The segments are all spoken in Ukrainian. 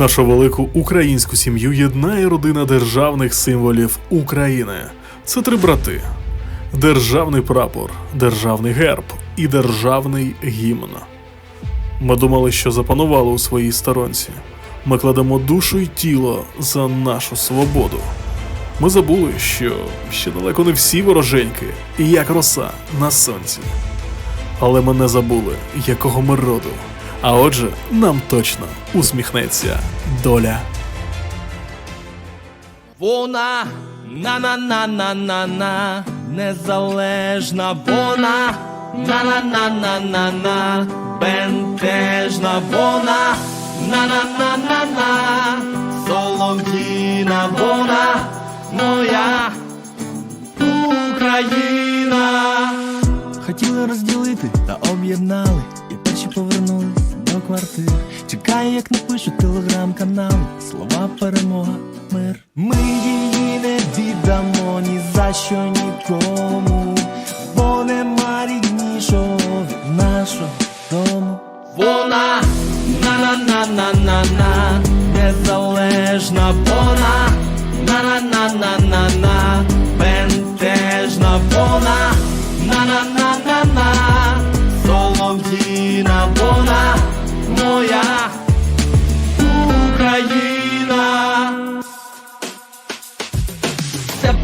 Нашу велику українську сім'ю єднає родина державних символів України. Це три брати: державний прапор, державний герб і державний гімн. Ми думали, що запанували у своїй сторонці. Ми кладемо душу й тіло за нашу свободу. Ми забули, що ще далеко не всі вороженьки, і як роса на сонці. Але ми не забули, якого ми роду. А отже, нам точно усміхнеться доля. Вона на на на на на на незалежна вона на на на на на на бентежна вона на на на на на солов'їна вона моя Україна. Хотіли розділити та об'єднали, і перші повернулись до квартир. Чекає, як напишуть телеграм-канали, слова перемога, мир. Ми її не віддамо ні за що нікому, бо нема ріднішого від нашого дому. Вона на на на на на на незалежна вона на на на на на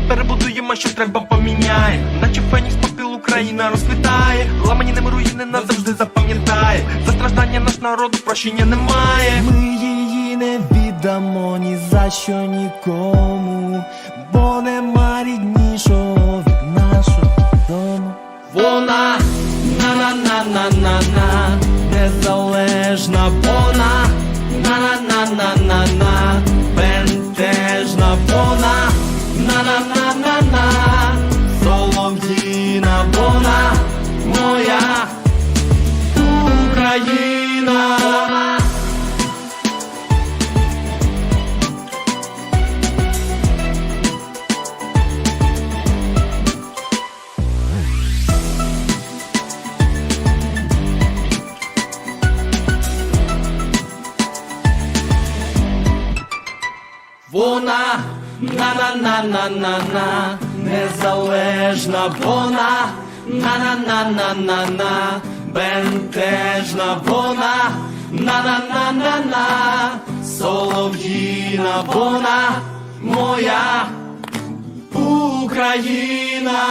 перебудуємо, що треба поміняє. Наче фенікс попіл Україна розквітає. Ламаніним руїни назавжди запам'ятає. За страждання наш народу прощення немає. Ми її не віддамо ні за що нікому, бо нема моя Україна. Вона на на на на на на незалежна вона на на на на на на бентежна вона. На на на на на солов'їна вона. Моя Україна.